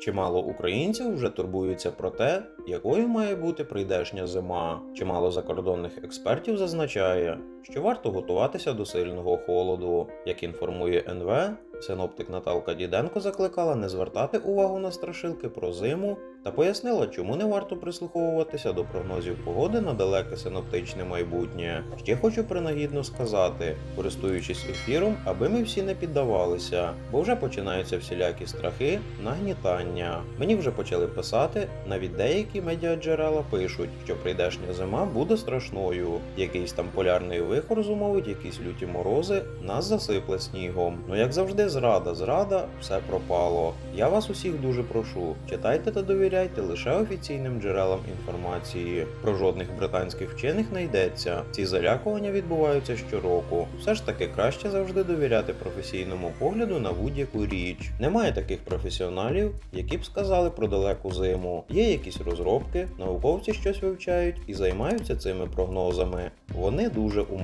Чимало українців вже турбуються про те, якою має бути прийдешня зима. Чимало закордонних експертів зазначає, що варто готуватися до сильного холоду. Як інформує НВ, синоптик Наталка Діденко закликала не звертати увагу на страшилки про зиму та пояснила, чому не варто прислуховуватися до прогнозів погоди на далеке синоптичне майбутнє. Ще хочу принагідно сказати, користуючись ефіром, аби ми всі не піддавалися, бо вже починаються всілякі страхи, нагнітання. Мені вже почали писати, навіть деякі медіаджерела пишуть, що прийдешня зима буде страшною. Якийсь там полярний вихор зумовить якісь люті морози, нас засипле снігом. Ну як завжди, зрада, зрада, все пропало. Я вас усіх дуже прошу, читайте та довіряйте лише офіційним джерелам інформації. Про жодних британських вчених не йдеться. Ці залякування відбуваються щороку. Все ж таки краще завжди довіряти професійному погляду на будь-яку річ. Немає таких професіоналів, які б сказали про далеку зиму. Є якісь розробки, науковці щось вивчають і займаються цими прогнозами. Вони дуже умовні.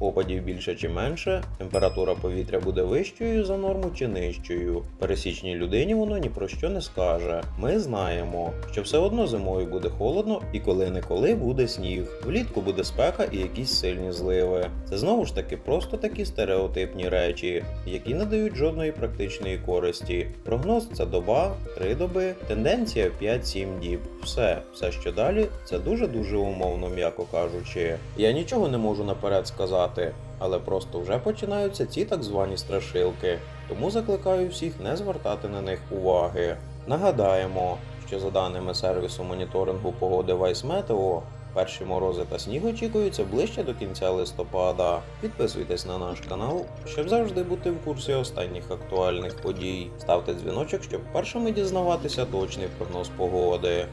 Опадів більше чи менше, температура повітря буде вищою за норму чи нижчою. Пересічній людині воно ні про що не скаже. Ми знаємо, що все одно зимою буде холодно і коли-неколи буде сніг. Влітку буде спека і якісь сильні зливи. Це знову ж таки просто такі стереотипні речі, які не дають жодної практичної користі. Прогноз це доба, три доби, тенденція 5-7 діб. Все, все що далі, це дуже дуже умовно, м'яко кажучи. Я нічого не можу наперед сказати, але просто вже починаються ці так звані страшилки. Тому закликаю всіх не звертати на них уваги. Нагадаємо, що за даними сервісу моніторингу погоди Vice Meteo, перші морози та сніг очікуються ближче до кінця листопада. Підписуйтесь на наш канал, щоб завжди бути в курсі останніх актуальних подій. Ставте дзвіночок, щоб першими дізнаватися точний прогноз погоди.